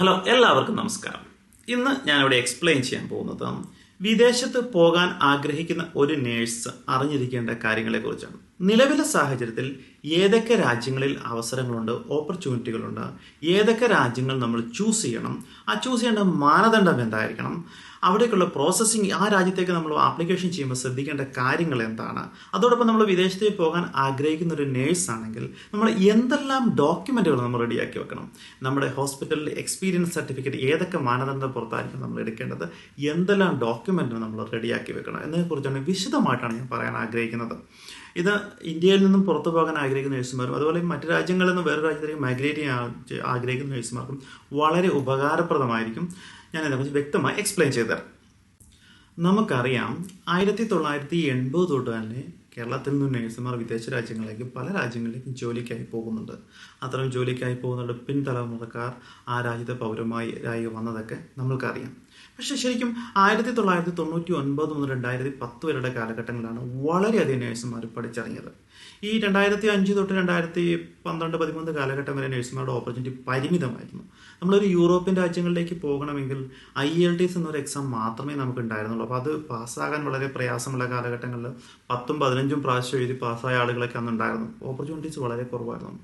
Hello എല്ലാവർക്കും നമസ്കാരം. ഇന്ന് ഞാനിവിടെ എക്സ്പ്ലെയിൻ ചെയ്യാൻ പോകുന്നത് വിദേശത്ത് പോകാൻ ആഗ്രഹിക്കുന്ന ഒരു നേഴ്സ് അറിഞ്ഞിരിക്കേണ്ട കാര്യങ്ങളെക്കുറിച്ചാണ്. നിലവിലെ സാഹചര്യത്തിൽ ഏതൊക്കെ രാജ്യങ്ങളിൽ അവസരങ്ങളുണ്ട് ഓപ്പർച്യൂണിറ്റികളുണ്ട് ഏതൊക്കെ രാജ്യങ്ങൾ നമ്മൾ ചൂസ് ചെയ്യണം ആ ചൂസ് ചെയ്യേണ്ട മാനദണ്ഡം എന്തായിരിക്കണം അവിടേക്കുള്ള പ്രോസസ്സിങ് ആ രാജ്യത്തേക്ക് നമ്മൾ ആപ്ലിക്കേഷൻ ചെയ്യുമ്പോൾ ശ്രദ്ധിക്കേണ്ട കാര്യങ്ങൾ എന്താണ്? അതോടൊപ്പം നമ്മൾ വിദേശത്തേക്ക് പോകാൻ ആഗ്രഹിക്കുന്ന ഒരു നേഴ്സ് ആണെങ്കിൽ നമ്മൾ എന്തെല്ലാം ഡോക്യുമെന്റുകൾ നമ്മൾ റെഡിയാക്കി വെക്കണം? നമ്മുടെ ഹോസ്പിറ്റലിൽ എക്സ്പീരിയൻസ് സർട്ടിഫിക്കറ്റ് ഏതൊക്കെ മാനദണ്ഡം പുറത്തായിരിക്കും നമ്മൾ എടുക്കേണ്ടത്? എന്തെല്ലാം ഡോക്യുമെന്റ് നമ്മൾ റെഡിയാക്കി വെക്കണം? എന്നതിനെക്കുറിച്ചാണ് വിശദമായിട്ടാണ് ഞാൻ പറയാൻ ആഗ്രഹിക്കുന്നത്. ഇത് ഇന്ത്യയിൽ നിന്നും പുറത്തു പോകാൻ ആഗ്രഹിക്കുന്ന നഴ്സുമാരും അതുപോലെ മറ്റ് രാജ്യങ്ങളിൽ നിന്നും വേറെ രാജ്യത്തേക്ക് മൈഗ്രേറ്റ് ചെയ്യാൻ ആഗ്രഹിക്കുന്ന നഴ്സുമാർക്കും വളരെ ഉപകാരപ്രദമായിരിക്കും. ഞാൻ അതിനെക്കുറിച്ച് വ്യക്തമായി എക്സ്പ്ലെയിൻ ചെയ്തു തരാം. നമുക്കറിയാം ആയിരത്തി തൊള്ളായിരത്തി എൺപത് തൊട്ട് തന്നെ കേരളത്തിൽ നിന്ന് നേഴ്സുമാർ വിദേശ രാജ്യങ്ങളിലേക്ക് പല രാജ്യങ്ങളിലേക്കും ജോലിക്കായി പോകുന്നുണ്ട്. അത്തരം ജോലിക്കായി പോകുന്നുണ്ട് പിൻതലമുറക്കാർ ആ രാജ്യത്തെ പൗരമായി ആയി വന്നതൊക്കെ നമ്മൾക്കറിയാം. പക്ഷേ ശരിക്കും ആയിരത്തി തൊള്ളായിരത്തി തൊണ്ണൂറ്റി ഒൻപത് മുതൽ രണ്ടായിരത്തി പത്ത് വരെയുടെ കാലഘട്ടങ്ങളിലാണ് വളരെയധികം നേഴ്സുമാർ പഠിച്ചിറങ്ങിയത്. ഈ രണ്ടായിരത്തി അഞ്ച് തൊട്ട് രണ്ടായിരത്തി പന്ത്രണ്ട് പതിമൂന്ന് കാലഘട്ടം വരെ നഴ്സുമാരുടെ ഓപ്പർച്യൂണിറ്റി പരിമിതമായിരുന്നു. നമ്മളൊരു യൂറോപ്യൻ രാജ്യങ്ങളിലേക്ക് പോകണമെങ്കിൽ ഐ എൽ ടി എസ് എന്നൊരു എക്സാം മാത്രമേ നമുക്ക് ഉണ്ടായിരുന്നുള്ളൂ അപ്പോൾ അത് പാസ്സാകാൻ വളരെ പ്രയാസമുള്ള കാലഘട്ടങ്ങളിൽ പത്തും പതിനഞ്ചും പ്രാവശ്യം എഴുതി പാസ്സായ ആളുകളൊക്കെ അന്ന് ഉണ്ടായിരുന്നു. ഓപ്പർച്യൂണിറ്റീസ് വളരെ കുറവായിരുന്നു.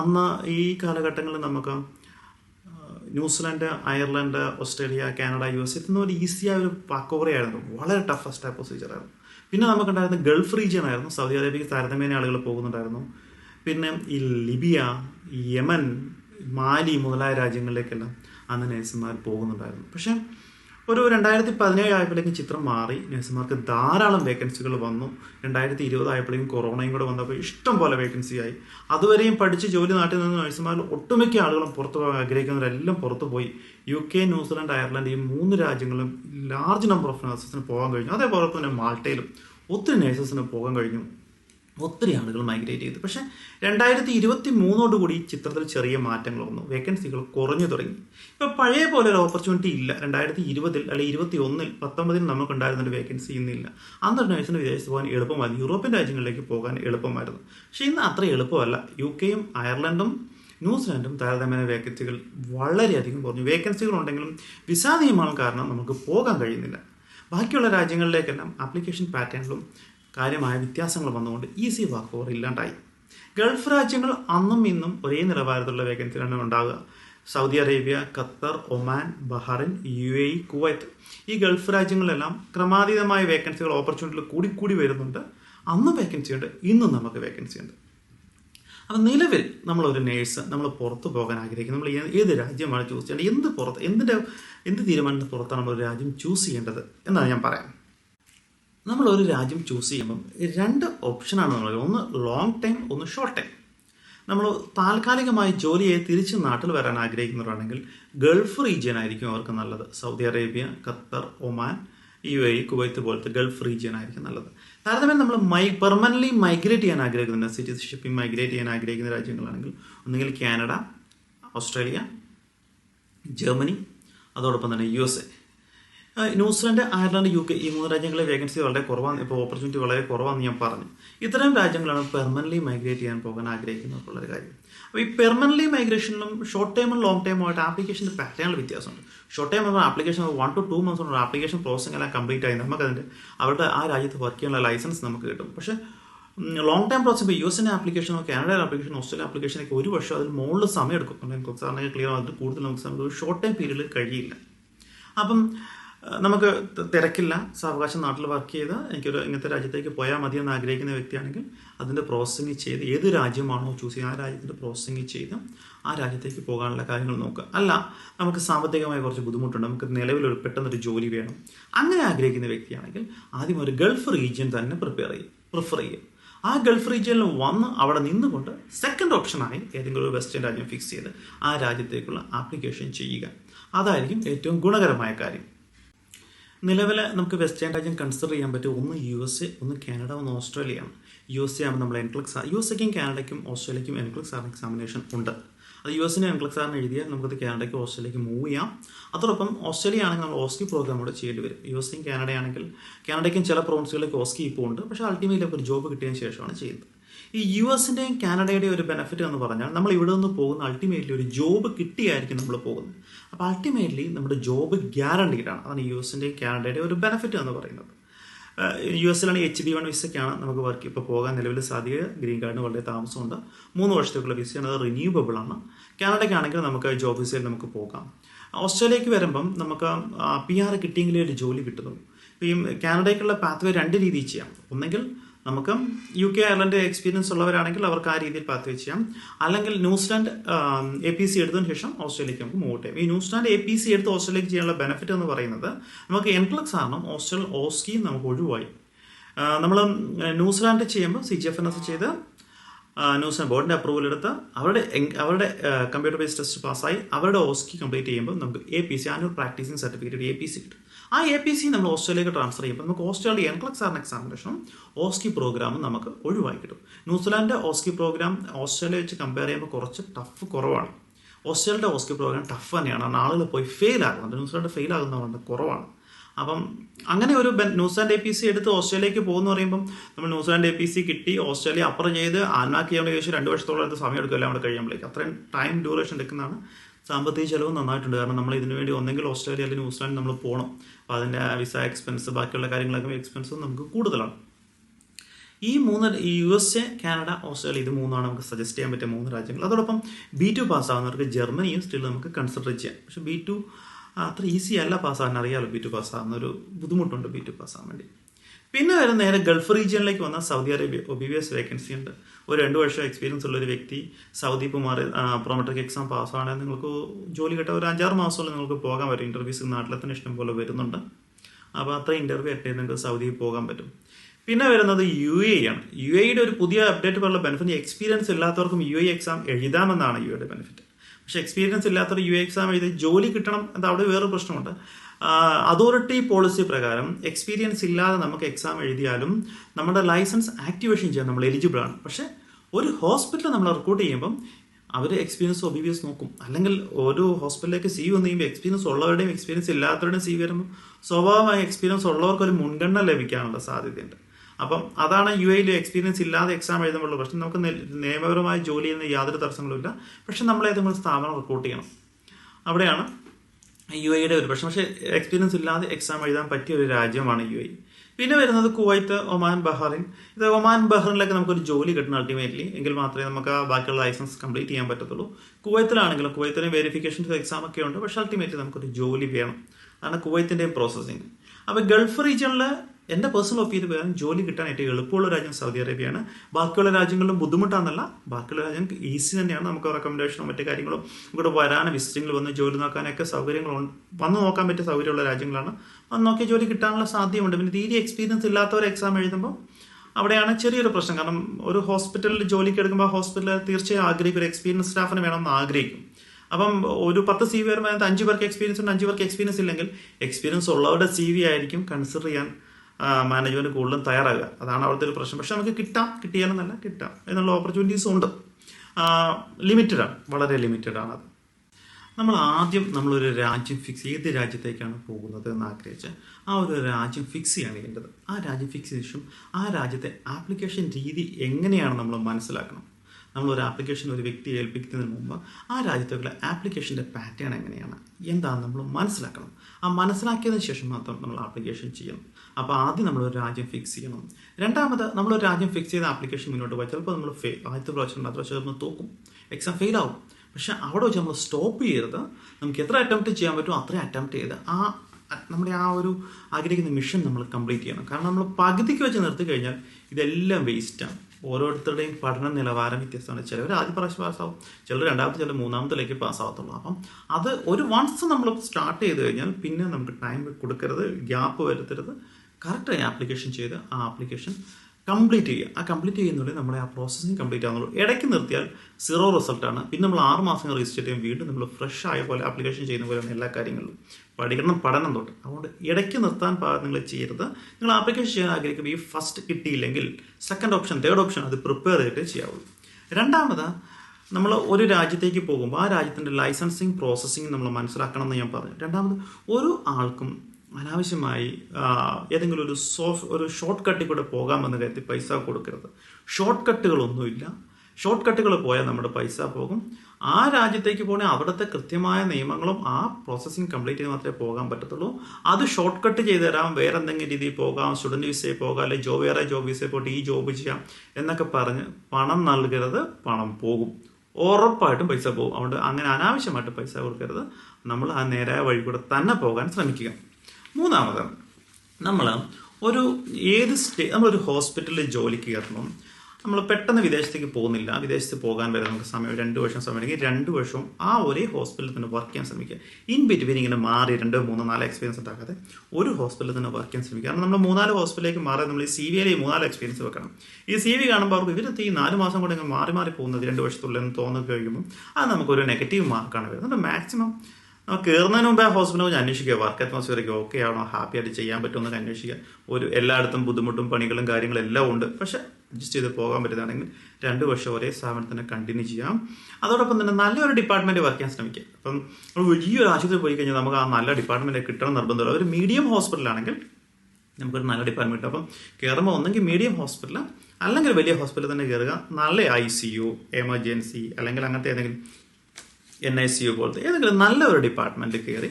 അന്ന് ഈ കാലഘട്ടങ്ങളിൽ നമുക്ക് New Zealand Ireland Australia Canada U S എന്നൊരു ഒരു ഈസിയായ ഒരു പാക്കോവറി ആയിരുന്നു. വളരെ ടഫസ്റ്റ് ആയിരുന്നു. പിന്നെ നമുക്കുണ്ടായിരുന്ന ഗൾഫ് റീജിയൻ ആയിരുന്നു. സൗദി അറേബ്യക്ക് താരതമ്യേന ആളുകൾ പോകുന്നുണ്ടായിരുന്നു. പിന്നെ ഈ ലിബിയ യമൻ മാലി മുതലായ രാജ്യങ്ങളിലേക്കെല്ലാം അന്ന് നേഴ്സുമാർ പോകുന്നുണ്ടായിരുന്നു. പക്ഷേ ഒരു രണ്ടായിരത്തി പതിനേഴ് ആയപ്പോഴേക്കും ചിത്രം മാറി. നഴ്സുമാർക്ക് ധാരാളം വേക്കൻസികൾ വന്നു. രണ്ടായിരത്തി ഇരുപത് ആയപ്പോഴേക്കും കൊറോണയും കൂടെ വന്നപ്പോൾ ഇഷ്ടം പോലെ വേക്കൻസി ആയി. അതുവരെയും പഠിച്ച് ജോലി നാട്ടിൽ നിന്ന് നഴ്സുമാരിൽ ഒട്ടുമിക്ക ആളുകളും പുറത്തു പോകാൻ ആഗ്രഹിക്കുന്നവരെല്ലാം പുറത്തു പോയി. യു കെ ന്യൂസിലാൻഡ് അയർലൻഡ് ഈ മൂന്ന് രാജ്യങ്ങളും ലാർജ് നമ്പർ ഓഫ് നഴ്സസിന് പോകാൻ കഴിഞ്ഞു. അതേപോലെ തന്നെ മാൾട്ടയിലും ഒത്തിരി നഴ്സസിന് പോകാൻ കഴിഞ്ഞു. ഒത്തിരി ആളുകൾ മൈഗ്രേറ്റ് ചെയ്തു. പക്ഷേ രണ്ടായിരത്തി ഇരുപത്തി മൂന്നോടുകൂടി ചിത്രത്തിൽ ചെറിയ മാറ്റങ്ങൾ വന്നു. വേക്കൻസികൾ കുറഞ്ഞു തുടങ്ങി. ഇപ്പോൾ പഴയ പോലെ ഒരു ഓപ്പർച്യൂണിറ്റി ഇല്ല. രണ്ടായിരത്തി ഇരുപതിൽ അല്ലെങ്കിൽ ഇരുപത്തി ഒന്നിൽ പത്തൊമ്പതിൽ നമുക്കുണ്ടായിരുന്ന ഒരു വേക്കൻസി ഇന്നില്ല അന്നൊരു നഴ്സിന് വിദേശത്ത് പോകാൻ എളുപ്പമായിരുന്നു. യൂറോപ്യൻ രാജ്യങ്ങളിലേക്ക് പോകാൻ എളുപ്പമായിരുന്നു. പക്ഷേ ഇന്ന് അത്ര എളുപ്പമല്ല. യു കെയും അയർലൻഡും ന്യൂസിലാൻഡും താരതമ്യേന വേക്കൻസികൾ വളരെയധികം കുറഞ്ഞു. വേക്കൻസികൾ ഉണ്ടെങ്കിലും വിസാ നിയമങ്ങൾ കാരണം നമുക്ക് പോകാൻ കഴിയുന്നില്ല. ബാക്കിയുള്ള രാജ്യങ്ങളിലേക്കെല്ലാം ആപ്ലിക്കേഷൻ പാറ്റേണിലും കാര്യമായ വ്യത്യാസങ്ങൾ വന്നുകൊണ്ട് ഈസി വാക്ക് ഓവർ ഇല്ലാണ്ടായി. ഗൾഫ് രാജ്യങ്ങൾ അന്നും ഇന്നും ഒരേ നിലവാരത്തിലുള്ള വേക്കൻസികളാണ് ഉണ്ടാകുക Saudi Arabia Qatar Oman Bahrain U A Kuwait. ഈ ഗൾഫ് രാജ്യങ്ങളിലെല്ലാം ക്രമാതീതമായ വേക്കൻസികൾ ഓപ്പർച്യൂണിറ്റികൾ കൂടി കൂടി വരുന്നുണ്ട്. അന്ന് വേക്കൻസി ഉണ്ട് ഇന്നും നമുക്ക് വേക്കൻസി ഉണ്ട്. അപ്പം നിലവിൽ നമ്മളൊരു നേഴ്സ് നമ്മൾ പുറത്ത് പോകാൻ ആഗ്രഹിക്കുന്നു. നമ്മൾ ഏത് രാജ്യമാണ് ചൂസ് ചെയ്യേണ്ടത്? എന്ത് പുറത്ത് എന്തിന്റെ എന്ത് തീരുമാനത്തിന് പുറത്താണ് നമ്മൾ ഒരു രാജ്യം ചൂസ് ചെയ്യേണ്ടത്? എന്നാണ് ഞാൻ പറയാം നമ്മൾ ഒരു രാജ്യം ചൂസ് ചെയ്യുമ്പം രണ്ട് ഓപ്ഷനാണ് നമ്മൾ ഒന്ന് ലോങ് ടൈം ഒന്ന് ഷോർട്ട് ടൈം നമ്മൾ താൽക്കാലികമായി ജോലി ചെയ്ത് തിരിച്ച് നാട്ടിൽ വരാൻ ആഗ്രഹിക്കുന്നവരാണെങ്കിൽ ഗൾഫ് റീജിയൻ ആയിരിക്കും അവർക്ക് നല്ലത്. Saudi Arabia Qatar Oman U A Kuwait പോലത്തെ ഗൾഫ് റീജിയൻ ആയിരിക്കും നല്ലത്. താരതമ്യം നമ്മൾ മൈ പെർമനന്റ്ലി മൈഗ്രേറ്റ് ചെയ്യാൻ ആഗ്രഹിക്കുന്നുണ്ട്. സിറ്റിസൺഷിപ്പിൽ മൈഗ്രേറ്റ് ചെയ്യാൻ ആഗ്രഹിക്കുന്ന രാജ്യങ്ങളാണെങ്കിൽ ഒന്നുകിൽ കാനഡ ഓസ്ട്രേലിയ ജർമ്മനി അതോടൊപ്പം തന്നെ U S A. New Zealand Ireland U K ഈ മൂന്ന് രാജ്യങ്ങളിലെ വേക്കൻസി വളരെ കുറവാണ് ഇപ്പോൾ ഓപ്പർച്യൂണിറ്റി വളരെ കുറവാണെന്ന് ഞാൻ പറഞ്ഞു. ഇത്തരം രാജ്യങ്ങളാണ് പെർമനന്റ്ലി മൈഗ്രേറ്റ് ചെയ്യാൻ പോകാൻ ആഗ്രഹിക്കുന്നവർക്കുള്ളൊരു കാര്യം. അപ്പോൾ ഈ പെർമനന്റ്ലി മൈഗ്രേഷനിലും ഷോർട്ട് ടൈമും ലോങ് ടൈമും ആയിട്ട് ആപ്ലിക്കേഷന്റെ പാറ്റേണിൽ വ്യത്യാസമുണ്ട്. ഷോർട്ട് ടൈം പറഞ്ഞാൽ application one two two months കൊണ്ട് ആപ്ലിക്കേഷൻ പ്രോസസ്സിംഗ് എല്ലാം കംപ്ലീറ്റ് ആയി നമുക്ക് അതിന്റെ അവരുടെ ആ രാജ്യത്ത് വർക്ക് ചെയ്യാനുള്ള ലൈസൻസ് നമുക്ക് കിട്ടും. പക്ഷേ ലോങ് ടൈം പ്രോസസ് ഇപ്പോൾ യു എസിന്റെ ആപ്ലിക്കേഷനോ കാനഡയുടെ ആപ്ലിക്കേഷൻ ഓസ്ട്രേലിയ ആപ്ലിക്കേഷനൊക്കെ ഒരു വർഷം അതിൽ മുകളിൽ സമയം എടുക്കും. നമുക്ക് സാറിന് ക്ലിയർ അതിൽ കൂടുതൽ നമുക്ക് സമയം ഒരു ഷോർട്ട് ടൈം പീരീഡിൽ കഴിയില്ല. അപ്പം നമുക്ക് തിരക്കില്ല. സാവകാശം നാട്ടിൽ വർക്ക് ചെയ്ത് എനിക്കൊരു ഇങ്ങനത്തെ രാജ്യത്തേക്ക് പോയാൽ മതി എന്ന് ആഗ്രഹിക്കുന്ന വ്യക്തിയാണെങ്കിൽ അതിന്റെ പ്രോസസ്സിങ് ചെയ്ത് ഏത് രാജ്യമാണോ ചൂസ് ചെയ്യുക ആ രാജ്യത്തിന്റെ പ്രോസസ്സിങ് ചെയ്ത് ആ രാജ്യത്തേക്ക് പോകാനുള്ള കാര്യങ്ങൾ നോക്കുക. അല്ല നമുക്ക് സാമ്പത്തികമായി കുറച്ച് ബുദ്ധിമുട്ടുണ്ട്. നമുക്ക് നിലവിലൊരു പെട്ടെന്നൊരു ജോലി വേണം. അങ്ങനെ ആഗ്രഹിക്കുന്ന വ്യക്തിയാണെങ്കിൽ ആദ്യം ഒരു ഗൾഫ് റീജിയൻ തന്നെ പ്രിപ്പയർ ചെയ്യും പ്രിഫർ ചെയ്യും. ആ ഗൾഫ് റീജിയനിൽ വന്ന് അവിടെ നിന്നുകൊണ്ട് സെക്കൻഡ് ഓപ്ഷനായി ഏതെങ്കിലും ഒരു വെസ്റ്റേൺ രാജ്യം ഫിക്സ് ചെയ്ത് ആ രാജ്യത്തേക്കുള്ള ആപ്ലിക്കേഷൻ ചെയ്യുക. അതായിരിക്കും ഏറ്റവും ഗുണകരമായ കാര്യം. നിലവിൽ നമുക്ക് വെസ്റ്റേൺ രാജ്യം കൺസിഡർ ചെയ്യാൻ പറ്റും ഒന്ന് യു എസ് എ ഒന്ന് കാനഡ ഒന്ന് ഓസ്ട്രേലിയ ആണ്. യു എസ് എ ആകുമ്പോൾ നമ്മൾ എൻക്ലക്സ് യു എസ് എക്കും കാനഡയ്ക്കും ഓസ്ട്രേലിയക്കും എൻക്ലക്സ് ആർ എക്സാമിനേഷൻ ഉണ്ട്. അത് യു എസിന് എൻക്ലക്സ് ആറിന് എഴുതിയാൽ നമുക്കത് കാനഡയ്ക്ക് ഓസ്ട്രേലിയക്ക് മൂവ് ചെയ്യാം. അതോടൊപ്പം ഓസ്ട്രേലിയ ആണെങ്കിൽ നമ്മൾ ഓസ്കി പ്രോഗ്രാം കൂടെ ചെയ്യേണ്ടി വരും. യു എസിനും കാനഡയാണെങ്കിൽ കാനഡയ്ക്കും ചില പ്രോൺസുകളിലേക്ക് ഓസ്കി ഇപ്പോൾ ഉണ്ട്. പക്ഷേ അൾട്ടിമേറ്റ്ലി ഒരു ജോബ് കിട്ടിയതിന് ശേഷമാണ് ചെയ്യുന്നത്. ഈ യു എസിന്റെയും കാനഡയുടെയും ഒരു ബെനിഫിറ്റ് എന്ന് പറഞ്ഞാൽ നമ്മൾ ഇവിടെ നിന്ന് പോകുന്ന അൾട്ടിമേറ്റ്ലി ഒരു ജോബ് കിട്ടിയായിരിക്കും നമ്മൾ പോകുന്നത്. അപ്പോൾ അൾട്ടിമേറ്റ്ലി നമ്മുടെ ജോബ് ഗ്യാരണ്ടീഡാണ് അതാണ് യു എസിന്റെയും കാനഡയുടെയും ഒരു ബെനിഫിറ്റ് എന്ന് പറയുന്നത്. യു എസിലാണ് എച്ച് ബി വൺ വിസയ്ക്കാണ് നമുക്ക് വർക്ക് ഇപ്പോൾ പോകാൻ നിലവിൽ സാധ്യത ഗ്രീൻ കാർഡിന് വളരെ താമസമുണ്ട്. മൂന്ന് വർഷത്തേക്കുള്ള വിസയാണ് അത് റിന്യൂവബിൾ ആണ്. കാനഡയ്ക്കാണെങ്കിൽ നമുക്ക് ജോബ് വിസയിൽ നമുക്ക് പോകാം. ഓസ്ട്രേലിയക്ക് വരുമ്പം നമുക്ക് പി ആർ കിട്ടിയെങ്കിലേ ഒരു ജോലി കിട്ടുന്നുള്ളൂ. ഈ കാനഡയ്ക്കുള്ള പാത്വേ രണ്ട് രീതിയിൽ ചെയ്യാം. ഒന്നെങ്കിൽ നമുക്ക് യു കെ അയർലൻഡ് എക്സ്പീരിയൻസ് ഉള്ളവരാണെങ്കിൽ അവർക്ക് ആ രീതിയിൽ പാത്വേ ചെയ്യാം. അല്ലെങ്കിൽ ന്യൂസിലാൻഡ് എ പി സി എടുത്തതിന് ശേഷം ഓസ്ട്രേലിയക്ക് നമുക്ക് മൂവ് ചെയ്യാം. ഈ ന്യൂസിലാൻഡ് എ പി സി എടുത്ത് ഓസ്ട്രേലിയക്ക് ചെയ്യാനുള്ള ബെനിഫിറ്റ് എന്ന് പറയുന്നത് നമുക്ക് എൻപ്ലക്സ് കാരണം ഓസ്ട്രേൽ ഓസ്കിയും നമുക്ക് ഒഴിവായി. നമ്മൾ ന്യൂസിലാൻഡ് ചെയ്യുമ്പോൾ C G F N S ചെയ്ത് ന്യൂസിലാൻഡ് ബോർഡിന്റെ അപ്രൂവൽ എടുത്ത് അവരുടെ അവരുടെ കമ്പ്യൂട്ടർ ബേസ്ഡ് ടെസ്റ്റ് പാസ്സായി അവരുടെ ഓസ്കി കംപ്ലീറ്റ് ചെയ്യുമ്പോൾ നമുക്ക് A P C annual practising certificate A P C കിട്ടും. ആ എ പി സി നമ്മൾ ഓസ്ട്രേലിയക്ക് ട്രാൻസ്ഫർ ചെയ്യുമ്പോൾ നമുക്ക് ഓസ്ട്രേലിയ എൻക്ലക്സ് ആറിന് എക്സാമിനേഷനും ഓസ്കി പ്രോഗ്രാമും നമുക്ക് ഒഴിവായി കിട്ടും. New Zealand OSCE program Australia വെച്ച് കമ്പയർ ചെയ്യുമ്പോൾ കുറച്ച് ടഫ് കുറവാണ്. ഓസ്ട്രേലിയയുടെ ഓസ്കി പ്രോഗ്രാം ടഫ് തന്നെയാണ്. കാരണം ആളുകൾ പോയി ഫെയിൽ ആകുന്നുണ്ട് ന്യൂസിലാൻഡ് ഫെയിൽ ആകുന്നതുകൊണ്ട് കുറവാണ്. അപ്പം അങ്ങനെ ഒരു ന്യൂസിലാൻഡ് എ പി സി എടുത്ത് ഓസ്ട്രേലിയക്ക് പോകുന്നു പറയുമ്പം നമ്മൾ New Zealand A P C കിട്ടി ഓസ്ട്രേലിയ അപ്പുറം ചെയ്ത് ആൻമാക്ക് ചെയ്യാൻ ഏകദേശം രണ്ട് വർഷത്തോളം അടുത്ത് സമയം എടുക്കുമല്ലോ അവിടെ കഴിയുമ്പോഴേക്ക്. അത്രയും ടൈം ഡ്യൂറേഷൻ എടുക്കുന്നതാണ് സാമ്പത്തിക ചിലവ് നന്നായിട്ടുണ്ട്. കാരണം നമ്മൾ ഇതിനു വേണ്ടി ഒന്നെങ്കിൽ ഓസ്ട്രേലിയ അല്ലെങ്കിൽ ന്യൂസിലാൻഡ് നമ്മൾ പോകണം അപ്പോൾ അതിന്റെ വിസ എക്സ്പെൻസ് ബാക്കിയുള്ള കാര്യങ്ങളൊക്കെ എക്സ്പെൻസ് നമുക്ക് കൂടുതലാണ്. ഈ മൂന്ന് U S A Canada Australia ഇത് മൂന്നാണ് നമുക്ക് സജസ്റ്റ് ചെയ്യാൻ പറ്റിയ മൂന്ന് രാജ്യങ്ങൾ. അതോടൊപ്പം ബി ടു പാസ്സാവുന്നവർക്ക് ജർമ്മനിയും സ്റ്റിൽ നമുക്ക് കൺസിഡർ ചെയ്യാം. പക്ഷേ ബി ടു അത്ര ഈസി അല്ല പാസ്സാകാൻ അറിയാമല്ലോ ബി ടു പാസ്സാകുന്ന ഒരു ബുദ്ധിമുട്ടുണ്ട് ബി ടു പാസ്സാകാൻ വേണ്ടി. പിന്നെ വരെ നേരെ ഗൾഫ് റീജിയനിലേക്ക് വന്ന Saudi Arabia O B B S vacancy ഉണ്ട്. ഒരു രണ്ട് വർഷം എക്സ്പീരിയൻസ് ഉള്ള ഒരു വ്യക്തി സൗദി ഇപ്പോൾ പ്രൊമട്രിക് എക്സാം പാസ്സാണെങ്കിൽ നിങ്ങൾക്ക് ജോലി കിട്ടാൻ ഒരു അഞ്ചാറ് മാസമുള്ള നിങ്ങൾക്ക് പോകാൻ പറ്റും. ഇന്റർവ്യൂസ് നാട്ടിലെ തന്നെ ഇഷ്ടംപോലെ വരുന്നുണ്ട്. അപ്പോൾ അത്ര ഇന്റർവ്യൂ അറ്റൻഡ് ചെയ്ത് നിങ്ങൾക്ക് സൗദിയിൽ പോകാൻ പറ്റും. പിന്നെ വരുന്നത് യു എ ആണ്. യു എയുടെ ഒരു പുതിയ അപ്ഡേറ്റ് പോലുള്ള ബെനിഫിറ്റ് എക്സ്പീരിയൻസ് ഇല്ലാത്തവർക്കും യു എ എക്സാം എഴുതാമെന്നാണ് യു എയുടെ ബെനിഫിറ്റ് പക്ഷേ എക്സ്പീരിയൻസ് ഇല്ലാത്തവർ യു എ എക്സാം എഴുതി ജോലി കിട്ടണം അത് അവിടെ വേറൊരു പ്രശ്നമുണ്ട്. അതോറിറ്റി പോളിസി പ്രകാരം എക്സ്പീരിയൻസ് ഇല്ലാതെ നമുക്ക് എക്സാം എഴുതിയാലും നമ്മുടെ ലൈസൻസ് ആക്ടിവേഷൻ ചെയ്യാൻ നമ്മൾ എലിജിബിൾ ആണ്. പക്ഷേ ഒരു ഹോസ്പിറ്റൽ നമ്മൾ റിക്രൂട്ട് ചെയ്യുമ്പം അവർ experience O B B S നോക്കും. അല്ലെങ്കിൽ ഒരു ഹോസ്പിറ്റലിലേക്ക് സി വന്നു കഴിയുമ്പോൾ എക്സ്പീരിയൻസ് ഉള്ളവരുടെയും എക്സ്പീരിയൻസ് ഇല്ലാത്തവരുടെയും സി വരുമ്പോൾ സ്വാഭാവികമായി എക്സ്പീരിയൻസ് ഉള്ളവർക്ക് ഒരു മുൻഗണന ലഭിക്കാനുള്ള സാധ്യതയുണ്ട്. അപ്പം അതാണ് യു എയിൽ എക്സ്പീരിയൻസ് ഇല്ലാതെ എക്സാം എഴുതുമ്പോൾ പ്രശ്നം നമുക്ക് നിയമപരമായ ജോലി ചെയ്യുന്ന യാതൊരു തടസ്സങ്ങളും ഇല്ല. പക്ഷെ നമ്മൾ ഏതെങ്കിലും സ്ഥാപനം റിക്രൂട്ട് ചെയ്യണം. അവിടെയാണ് യു എയുടെ ഒരു പ്രശ്നം പക്ഷേ എക്സ്പീരിയൻസ് ഇല്ലാതെ എക്സാം എഴുതാൻ പറ്റിയ ഒരു രാജ്യമാണ് യു എ പിന്നെ വരുന്നത് കുവൈത്ത് ഒമാൻ ബഹ്റിൻ. ഇത് ഒമാൻ ബഹ്റിനിലൊക്കെ നമുക്കൊരു ജോലി കിട്ടണം അൾട്ടിമേറ്റ്ലി എങ്കിൽ മാത്രമേ നമുക്ക് ആ ബാക്കിയുള്ള ലൈസൻസ് കംപ്ലീറ്റ് ചെയ്യാൻ പറ്റത്തുള്ളൂ. കുവൈത്തിലാണെങ്കിലും കുവൈത്തിന് വെരിഫിക്കേഷൻ എക്സാം ഒക്കെ ഉണ്ട്. പക്ഷേ അൾട്ടിമേറ്റ്ലി നമുക്കൊരു ജോലി വേണം. അതാണ് കുവൈത്തിന്റെയും പ്രോസസ്സിങ് അപ്പോൾ ഗൾഫ് റീജിയനിൽ എന്റെ പേഴ്സണൽ ഒപ്പീനിയൻ പറയാൻ ജോലി കിട്ടാൻ ഏറ്റവും എളുപ്പമുള്ള രാജ്യം സൗദി അറേബ്യയാണ്. ബാക്കിയുള്ള രാജ്യങ്ങളിലും ബുദ്ധിമുട്ടാണെന്നല്ല ബാക്കിയുള്ള രാജ്യം ഈസി തന്നെയാണ് നമുക്ക് റെക്കമെൻഡേഷനും മറ്റു കാര്യങ്ങളും ഇവിടെ വരാനും വിസിറ്റിംഗ് വന്ന് ജോലി നോക്കാനൊക്കെ സൗകര്യങ്ങളുണ്ട് വന്ന് നോക്കാൻ പറ്റിയ സൗകര്യമുള്ള രാജ്യങ്ങളാണ്. വന്ന് നോക്കിയ ജോലി കിട്ടാനുള്ള സാധ്യതയുണ്ട്. പിന്നെ തീരെ എക്സ്പീരിയൻസ് ഇല്ലാത്തവർ എക്സാം എഴുതുമ്പോൾ അവിടെയാണ് ചെറിയൊരു പ്രശ്നം. കാരണം ഒരു ഹോസ്പിറ്റലിൽ ജോലിക്ക് എടുക്കുമ്പോൾ ഹോസ്പിറ്റലിൽ തീർച്ചയായും ആഗ്രഹിക്കും. ഒരു എക്സ്പീരിയൻസ് സ്റ്റാഫിന് വേണമെന്ന് ആഗ്രഹിക്കും. അപ്പം ഒരു പത്ത് സി വി വരുമ്പോൾ അഞ്ച് പേർക്ക് എക്സ്പീരിയൻസ് ഉണ്ട് അഞ്ച് പേർക്ക് എക്സ്പീരിയൻസ് ഇല്ലെങ്കിൽ എക്സ്പീരിയൻസ് ഉള്ളവരുടെ സി വി ആയിരിക്കും കൺസിഡർ ചെയ്യാൻ മാനേജ്മെന്റ് കൂടുതലും തയ്യാറാകുക അതാണ് അവിടുത്തെ ഒരു പ്രശ്നം. പക്ഷെ നമുക്ക് കിട്ടാം. കിട്ടിയാലെന്നല്ല കിട്ടാം. എന്നുള്ള ഓപ്പർച്യൂണിറ്റീസ് ഉണ്ട്. ലിമിറ്റഡ് ആണ്. വളരെ ലിമിറ്റഡ് അത്. നമ്മൾ ആദ്യം നമ്മളൊരു രാജ്യം ഫിക്സ് ഏത് രാജ്യത്തേക്കാണ് പോകുന്നത് എന്ന് ആഗ്രഹിച്ച് ആ ഒരു രാജ്യം ഫിക്സ് ചെയ്യാൻ വേണ്ടത്. ആ രാജ്യം ഫിക്സ് ശേഷം ആ രാജ്യത്തെ ആപ്ലിക്കേഷൻ രീതി എങ്ങനെയാണ് നമ്മൾ മനസ്സിലാക്കണം? നമ്മൾ ഒരു ആപ്ലിക്കേഷൻ ഒരു വ്യക്തിയെ ഏൽപ്പിക്കുന്നതിന് മുമ്പ് ആ രാജ്യത്തേക്കുള്ള ആപ്ലിക്കേഷന്റെ പാറ്റേൺ എങ്ങനെയാണ്? എന്താണ് നമ്മൾ മനസ്സിലാക്കണം? ആ മനസ്സിലാക്കിയതിന് ശേഷം മാത്രം നമ്മൾ ആപ്ലിക്കേഷൻ ചെയ്യണം. അപ്പോൾ ആദ്യം നമ്മൾ ഒരു രാജ്യം ഫിക്സ് ചെയ്യണം. രണ്ടാമത് നമ്മളൊരു രാജ്യം ഫിക്സ് ചെയ്ത ആപ്ലിക്കേഷൻ മുന്നോട്ട് പോയി. ചിലപ്പോൾ നമ്മൾ ഫെയിൽ ആദ്യത്തെ പ്രാവശ്യം അടുത്ത പ്രാവശ്യം നമ്മൾ തോക്കും. എക്സാം ഫെയിൽ ആവും. പക്ഷെ അവിടെ വെച്ച് നമ്മൾ സ്റ്റോപ്പ് ചെയ്യരുത്. നമുക്ക് എത്ര അറ്റംപ്റ്റ് ചെയ്യാൻ പറ്റുമോ അത്രയും അറ്റംപ്റ്റ് ചെയ്ത് ആ നമ്മുടെ ആ ഒരു ആഗ്രഹിക്കുന്ന മിഷൻ നമ്മൾ കംപ്ലീറ്റ് ചെയ്യണം. കാരണം നമ്മൾ പകുതിക്ക് വെച്ച് നിർത്തി കഴിഞ്ഞാൽ ഇതെല്ലാം വേസ്റ്റാണ് ഓരോരുത്തരുടെയും പഠന നിലവാരം വ്യത്യസ്തമാണ് ചിലവർ ആദ്യ പ്രാവശ്യം പാസ്സാവും ചിലർ രണ്ടാമത്തെ ചിലർ മൂന്നാമത്തിലേക്ക് പാസ്സാവത്തുള്ളൂ അപ്പം അത് ഒരു വൺസ് നമ്മൾ സ്റ്റാർട്ട് ചെയ്ത് കഴിഞ്ഞാൽ പിന്നെ നമുക്ക് ടൈം കൊടുക്കരുത് ഗ്യാപ്പ് വരുത്തരുത്. കറക്റ്റായി ആപ്ലിക്കേഷൻ ചെയ്ത് ആ ആപ്ലിക്കേഷൻ കംപ്ലീറ്റ് ചെയ്യുക. ആ കംപ്ലീറ്റ് ചെയ്യുന്നതിൽ നമ്മളെ ആ പ്രോസസ്സിങ് കംപ്ലീറ്റ് ആകുന്നുള്ളൂ ഇടയ്ക്ക് നിർത്തിയാൽ സീറോ റിസൾട്ടാണ് പിന്നെ നമ്മൾ ആറ് മാസം രജിസ്റ്റർ ചെയ്യും വീണ്ടും നമ്മൾ ഫ്രഷ് ആയ പോലെ ആപ്ലിക്കേഷൻ ചെയ്യുന്ന പോലെയാണ് എല്ലാ കാര്യങ്ങളിലും. പഠിക്കണം പഠനം തൊട്ട്. അതുകൊണ്ട് ഇടയ്ക്ക് നിർത്താൻ പാകം നിങ്ങൾ ചെയ്യരുത്. നിങ്ങൾ ആപ്ലിക്കേഷൻ ചെയ്യാൻ ആഗ്രഹിക്കുമ്പോൾ ഈ ഫസ്റ്റ് കിട്ടിയില്ലെങ്കിൽ സെക്കൻഡ് ഓപ്ഷൻ തേർഡ് ഓപ്ഷൻ അത് പ്രിപ്പയർ ചെയ്തിട്ട് ചെയ്യാവുള്ളൂ. രണ്ടാമത് നമ്മൾ ഒരു രാജ്യത്തേക്ക് പോകുമ്പോൾ ആ രാജ്യത്തിന്റെ ലൈസൻസിങ് പ്രോസസ്സിങ് നമ്മൾ മനസ്സിലാക്കണം എന്ന് ഞാൻ പറഞ്ഞു. രണ്ടാമത് ഒരു ആൾക്കും അനാവശ്യമായി ഏതെങ്കിലും ഒരു സോഫ് ഒരു ഷോർട്ട് കട്ടിൽ കൂടെ പോകാമെന്ന് കരുതി പൈസ കൊടുക്കരുത്. ഷോർട്ട് കട്ടുകളൊന്നുമില്ല ഷോർട്ട് കട്ടുകൾ പോയാൽ നമ്മുടെ പൈസ പോകും. ആ രാജ്യത്തേക്ക് പോകണേ അവിടുത്തെ കൃത്യമായ നിയമങ്ങളും ആ പ്രോസസ്സിങ് കംപ്ലീറ്റ് ചെയ്ത് മാത്രമേ പോകാൻ പറ്റത്തുള്ളൂ. അത് ഷോർട്ട് കട്ട് ചെയ്ത് തരാം. വേറെ എന്തെങ്കിലും രീതിയിൽ പോകാം. സ്റ്റുഡന്റ് വിസയിൽ പോകാം. അല്ലെങ്കിൽ ജോബ് വേറെ ജോബ് വിസയിൽ പോയിട്ട് ഈ ജോബ് ചെയ്യാം എന്നൊക്കെ പറഞ്ഞ് പണം നൽകരുത്. പണം പോകും. ഉറപ്പായിട്ടും പൈസ പോകും. അതുകൊണ്ട് അങ്ങനെ അനാവശ്യമായിട്ട് പൈസ കൊടുക്കരുത്. നമ്മൾ ആ നേരായ വഴി കൂടെ തന്നെ പോകാൻ ശ്രമിക്കുക. മൂന്നാമത് നമ്മൾ ഒരു ഏത് സ്റ്റേ നമ്മളൊരു ഹോസ്പിറ്റലിൽ ജോലിക്ക് കയറണം നമ്മൾ പെട്ടെന്ന് വിദേശത്തേക്ക് പോകുന്നില്ല. വിദേശത്ത് പോകാൻ വരെ നമുക്ക് സമയം രണ്ട് വർഷം സമയം അല്ലെങ്കിൽ രണ്ട് വർഷവും ആ ഒരേ ഹോസ്പിറ്റലിൽ തന്നെ വർക്ക് ചെയ്യാൻ ശ്രമിക്കുക. ഇൻ ബിറ്റ്വീൻ ഇങ്ങനെ മാറി രണ്ട് മൂന്ന് നാല് എക്സ്പീരിയൻസ് ഉണ്ടാക്കാതെ ഒരു ഹോസ്പിറ്റലിൽ തന്നെ വർക്ക് ചെയ്യാൻ ശ്രമിക്കുക. കാരണം നമ്മൾ മൂന്നാൽ ഹോസ്പിറ്റലിലേക്ക് മാറി നമ്മൾ ഈ സി വിയിൽ മൂന്നാൽ എക്സ്പീരിയൻസ് വെക്കണം. ഈ സി വി കാണുമ്പോൾ അവർക്ക് ഇവരത്തെ ഈ നാല് മാസം കൊണ്ട് ഇങ്ങനെ മാറി മാറി പോകുന്നത് രണ്ട് വർഷത്തുള്ളിൽ തോന്നുക കഴിയുമ്പോൾ അത് നമുക്കൊരു നെഗറ്റീവ് മാർക്കാണ് വരുന്നത്. മാക്സിമം നമുക്ക് കയറുന്നതിന് മുമ്പേ ഹോസ്പിറ്റലിൽ പോയി അന്വേഷിക്കുക. വർക്ക് അറ്റ്മോസ്ഫിയറൊക്കെ ഓക്കെ ആണോ? ഹാപ്പി ആയിട്ട് ചെയ്യാൻ പറ്റുമെന്നൊക്കെ അന്വേഷിക്കുക. ഒരു എല്ലായിടത്തും ബുദ്ധിമുട്ടും പണികളും കാര്യങ്ങളും എല്ലാം ഉണ്ട്. പക്ഷെ അഡ്ജസ്റ്റ് ചെയ്ത് പോകാൻ പറ്റുന്നതാണെങ്കിൽ രണ്ട് വർഷം ഒരേ സ്ഥാപനത്തിൽ കണ്ടിന്യൂ ചെയ്യാം. അതോടൊപ്പം തന്നെ നല്ലൊരു ഡിപ്പാർട്ട്മെന്റ് വർക്ക് ചെയ്യാൻ ശ്രമിക്കുക. അപ്പം വലിയൊരു ആശുപത്രി പോയി കഴിഞ്ഞാൽ നമുക്ക് ആ നല്ല ഡിപ്പാർട്ട്മെന്റ് കിട്ടണം നിർബന്ധമില്ല. ഒരു മീഡിയം ഹോസ്പിറ്റലാണെങ്കിൽ നമുക്കൊരു നല്ല ഡിപ്പാർട്ട്മെന്റ് അപ്പം കയറുമ്പോൾ ഒന്നെങ്കിൽ മീഡിയം ഹോസ്പിറ്റൽ അല്ലെങ്കിൽ വലിയ ഹോസ്പിറ്റലിൽ തന്നെ കയറുക നല്ല ഐ സി യു എമർജൻസി അല്ലെങ്കിൽ അങ്ങനത്തെ ഏതെങ്കിലും എൻ ഐ സി യു പോലത്തെ ഏതെങ്കിലും നല്ല ഒരു ഡിപ്പാർട്ട്മെന്റ് കയറി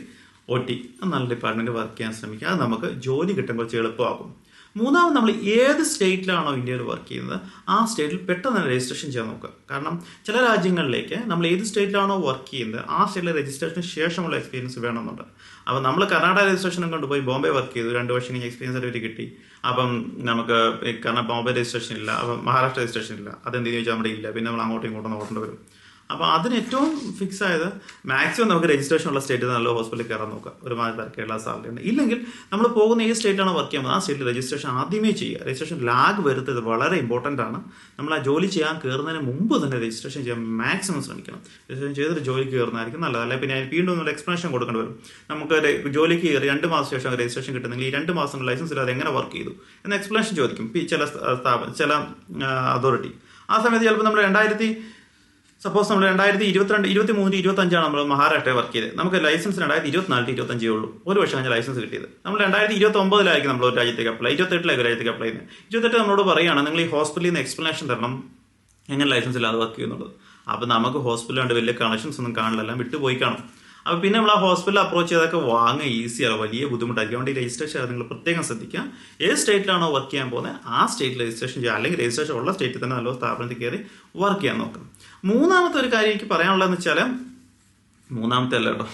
ഒ ടി നല്ല ഡിപ്പാർട്ട്മെന്റ് വർക്ക് ചെയ്യാൻ ശ്രമിക്കുക. അത് നമുക്ക് ജോലി കിട്ടാൻ കുറച്ച് എളുപ്പമാകും. മൂന്നാമത് നമ്മൾ ഏത് സ്റ്റേറ്റിലാണോ ഇന്ത്യയിൽ വർക്ക് ചെയ്യുന്നത് ആ സ്റ്റേറ്റിൽ പെട്ടെന്ന് തന്നെ രജിസ്ട്രേഷൻ ചെയ്യാൻ നോക്കുക. കാരണം ചില രാജ്യങ്ങളിലേക്ക് നമ്മൾ ഏത് സ്റ്റേറ്റിലാണോ വർക്ക് ചെയ്യുന്നത് ആ സ്റ്റേറ്റിലെ രജിസ്ട്രേഷന് ശേഷമുള്ള എക്സ്പീരിയൻസ് വേണമെന്നുണ്ട്. അപ്പം നമ്മൾ കർണാടക രജിസ്ട്രേഷനും കൊണ്ടുപോയി ബോംബെ വർക്ക് ചെയ്തു. രണ്ട് വർഷം കഴിഞ്ഞ് എക്സ്പീരിയൻസ് സർട്ടിഫിക്കറ്റ് കിട്ടി. അപ്പം നമുക്ക് കാരണം ബോംബെ രജിസ്ട്രേഷൻ ഇല്ല അപ്പം മഹാരാഷ്ട്ര രജിസ്ട്രേഷൻ ഇല്ല. അതെന്തെന്ന് ചോദിച്ചാൽ നമ്മുടെ ഇല്ല. പിന്നെ നമ്മൾ അങ്ങോട്ടും ഇങ്ങോട്ടും നോക്കേണ്ടി വരും. അപ്പോൾ അതിന് ഏറ്റവും ഫിക്സ് ആയത് മാക്സിമം നമുക്ക് രജിസ്ട്രേഷൻ ഉള്ള സ്റ്റേറ്റിൽ നല്ല ഹോസ്പിറ്റലിൽ കയറാൻ നോക്കുക ഒരു ഒരുമാതിരി തിരക്കുള്ള സാലറി ഉണ്ട്. ഇല്ലെങ്കിൽ നമ്മൾ പോകുന്ന ഏത് സ്റ്റേറ്റിലാണോ വർക്ക് ചെയ്യുന്നത് ആ സ്റ്റേറ്റിൽ രജിസ്ട്രേഷൻ ആദ്യമേ ചെയ്യുക. രജിസ്ട്രേഷൻ ലാഗ് വരുത്തത് വളരെ ഇമ്പോർട്ടന്റ് ആണ്. നമ്മൾ ആ ജോലി ചെയ്യാൻ കയറുന്നതിന് മുമ്പ് തന്നെ രജിസ്ട്രേഷൻ ചെയ്യാൻ മാക്സിമം ശ്രമിക്കണം. രജിസ്ട്രേഷൻ ചെയ്തിട്ട് ജോലിക്ക് കയറുന്നതായിരിക്കും നല്ലത്. അല്ലെങ്കിൽ പിന്നെ വീണ്ടും ഒരു എക്സ്പ്ലനേഷൻ കൊടുക്കേണ്ടി വരും. നമുക്ക് ജോലിക്ക് കയറി രണ്ട് മാസം ശേഷം രജിസ്ട്രേഷൻ കിട്ടുന്നെങ്കിൽ ഈ രണ്ട് മാസം ലൈസൻസ് ഇല്ലാതെ എങ്ങനെ വർക്ക് ചെയ്തു? എന്ന് എക്സ്പ്ലനേഷൻ ചോദിക്കും. ചില സ്ഥാപനം ചില അതോറിറ്റി ആ സമയത്ത് ചിലപ്പോൾ നമ്മൾ രണ്ടായിരത്തി സപ്പോസ് നമ്മൾ രണ്ടായിരത്തി ഇരുപത്തിരണ്ട് ഇരുപത്തി മൂന്ന് ഇരുപത്തി അഞ്ചാണ് നമ്മൾ മഹാരാഷ്ട്രയിൽ വർക്ക് ചെയ്തത്. നമുക്ക് ലൈസൻസ് രണ്ടായിരത്തി ഇരുപത്തിനാലിൽ ഇരുപത്തഞ്ചേ ഉള്ളൂ. ഒരു വർഷം കഴിഞ്ഞ ലൈസൻസ് കിട്ടിയത്. നമ്മൾ രണ്ടായിരത്തി ഇരുപത്തി ഒമ്പതിലായിരിക്കും നമ്മൾ ഒരു രാജ്യത്തേക്ക് അപ്ലൈ ഇരുപത്തെട്ടിലേക്ക് രാജ്യത്തേക്ക് അപ്ലൈ ചെയ്യുന്നത്. ഇരുപത്തെട്ട് നമ്മളോട് പറയുകയാണ് നിങ്ങൾ ഈ ഹോസ്പിറ്റലിൽ നിന്ന് എക്സ്പ്ലനേഷൻ തരണം. എങ്ങനെ ലൈസൻസ് ഇല്ലാതെ വർക്ക് ചെയ്യുന്നുള്ളത് അപ്പോൾ നമുക്ക് ഹോസ്പിറ്റലുണ്ട് വലിയ കണക്ഷൻസ് ഒന്നും കാണില്ല. എല്ലാം വിട്ടുപോയി കാണും. അപ്പോൾ പിന്നെ നമ്മൾ ആ ഹോസ്പിറ്റൽ അപ്രോച്ച് ചെയ്തൊക്കെ വാങ്ങുക ഈസിയാണ് വലിയ ബുദ്ധിമുട്ടായിരിക്കും. അതുകൊണ്ട് ഈ രജിസ്ട്രേഷൻ നിങ്ങൾ പ്രത്യേകം ശ്രദ്ധിക്കുക. ഏത് സ്റ്റേറ്റിലാണോ വർക്ക് ചെയ്യാൻ പോകുന്നത് ആ സ്റ്റേറ്റിൽ രജിസ്ട്രേഷൻ ചെയ്യുക. അല്ലെങ്കിൽ രജിസ്ട്രേഷൻ ഉള്ള സ്റ്റേറ്റിൽ തന്നെ നല്ല സ്ഥാപനത്തിൽ കയറി വർക്ക് ചെയ്യാൻ നോക്കണം മൂന്നാമത്തെ ഒരു കാര്യം എനിക്ക് പറയാനുള്ളതെന്ന് വെച്ചാൽ മൂന്നാമത്തെ അല്ല കേട്ടോ.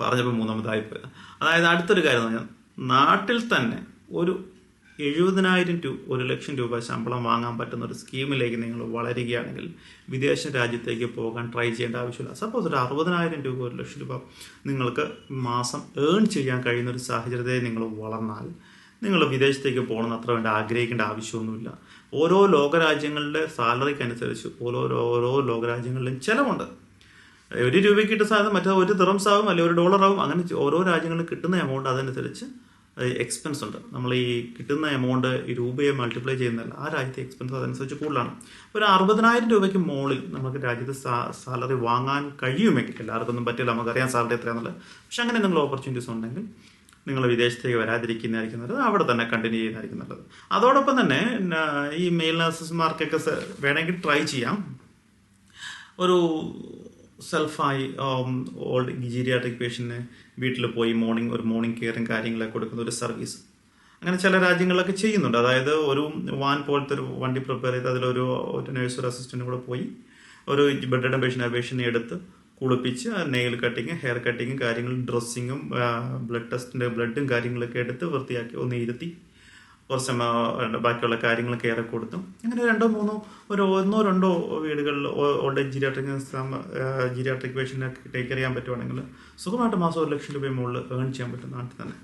പറഞ്ഞപ്പോൾ മൂന്നാമതായി പോയത് അതായത് അടുത്തൊരു കാര്യം പറഞ്ഞാൽ നാട്ടിൽ തന്നെ ഒരു എഴുപതിനായിരം രൂപ ഒരു ലക്ഷം രൂപ ശമ്പളം വാങ്ങാൻ പറ്റുന്ന ഒരു സ്കീമിലേക്ക് നിങ്ങൾ വളരുകയാണെങ്കിൽ വിദേശ രാജ്യത്തേക്ക് പോകാൻ ട്രൈ ചെയ്യേണ്ട ആവശ്യമില്ല. സപ്പോസ് ഒരു അറുപതിനായിരം രൂപ ഒരു ലക്ഷം രൂപ നിങ്ങൾക്ക് മാസം ഏൺ ചെയ്യാൻ കഴിയുന്ന ഒരു സാഹചര്യത്തെ നിങ്ങൾ വളർന്നാൽ നിങ്ങൾ വിദേശത്തേക്ക് പോകണമെന്ന് അത്ര വേണ്ട ആഗ്രഹിക്കേണ്ട ആവശ്യമൊന്നുമില്ല. ഓരോ ലോകരാജ്യങ്ങളുടെ സാലറിക്ക് അനുസരിച്ച് ഓരോ ഓരോ ലോകരാജ്യങ്ങളിലും ചിലവുണ്ട്. ഒരു രൂപയ്ക്ക് കിട്ടുന്ന സാധനം മറ്റേ ഒരു ദിറംസ് ആവും അല്ലെങ്കിൽ ഒരു ഡോളറാവും അങ്ങനെ ഓരോ രാജ്യങ്ങളിൽ കിട്ടുന്ന എമൗണ്ട് അതനുസരിച്ച് എക്സ്പെൻസ് ഉണ്ട്. നമ്മൾ ഈ കിട്ടുന്ന എമൗണ്ട് ഈ രൂപയെ മൾട്ടിപ്ലൈ ചെയ്യുന്നതല്ല. ആ രാജ്യത്തെ എക്സ്പെൻസ് അതനുസരിച്ച് കൂടുതലാണ്. ഒരു അറുപതിനായിരം രൂപയ്ക്ക് മുകളിൽ നമുക്ക് രാജ്യത്ത് സാലറി വാങ്ങാൻ കഴിയുമെങ്കിൽ എല്ലാവർക്കൊന്നും പറ്റില്ല നമുക്കറിയാം സാലറി എത്രയാണെന്നുള്ളത് പക്ഷെ അങ്ങനെ എന്തെങ്കിലും ഓപ്പർച്യൂണിറ്റീസ് ഉണ്ടെങ്കിൽ നിങ്ങൾ വിദേശത്തേക്ക് വരാതിരിക്കുന്നതായിരിക്കും നല്ലത് അവിടെ തന്നെ കണ്ടിന്യൂ ചെയ്യുന്നതായിരിക്കും നല്ലത്. അതോടൊപ്പം തന്നെ ഈ മെയിൽ നഴ്സസ്മാർക്കൊക്കെ വേണമെങ്കിൽ ട്രൈ ചെയ്യാം. ഒരു സെൽഫായി ഓൾഡ് ജീരിയാട്രിക് പേഷ്യന്റിന് വീട്ടിൽ പോയി മോർണിംഗ് ഒരു മോർണിംഗ് കെയറും കാര്യങ്ങളൊക്കെ കൊടുക്കുന്ന ഒരു സർവീസ് അങ്ങനെ ചില രാജ്യങ്ങളിലൊക്കെ ചെയ്യുന്നുണ്ട്. അതായത് ഒരു വാൻ പോലത്തെ ഒരു വണ്ടി പ്രിപ്പയർ ചെയ്ത് അതിലൊരു നേഴ്സ് ഒരു അസിസ്റ്റന്റും കൂടെ പോയി ഒരു ബെഡ് അഡംബേഷൻ അപേക്ഷനെ പേഷ്യനെ എടുത്ത് കുളിപ്പിച്ച് നെയിൽ കട്ടിങ് ഹെയർ കട്ടിങ്ങും കാര്യങ്ങളും ഡ്രസ്സിങ്ങും ബ്ലഡ് ടെസ്റ്റിന്റെ ബ്ലഡും കാര്യങ്ങളൊക്കെ എടുത്ത് വൃത്തിയാക്കി ഒന്ന് ഇരുത്തി കുറച്ച് ബാക്കിയുള്ള കാര്യങ്ങളൊക്കെ ഏറെ കൊടുത്തു. അങ്ങനെ രണ്ടോ മൂന്നോ ഒരു ഒന്നോ രണ്ടോ വീടുകളിൽ ഓൾഡ് ഏജ് ജിരിയാട്രിക് ജീരിയാട്രിക് പേഷ്യന്റിനൊക്കെ ടേക്ക് കെയർ ചെയ്യാൻ പറ്റുവാണെങ്കിൽ സുഖമായിട്ട് മാസം ഒരു ലക്ഷം രൂപയും മുകളിൽ ഏൺ ചെയ്യാൻ പറ്റും നാട്ടിൽ തന്നെ.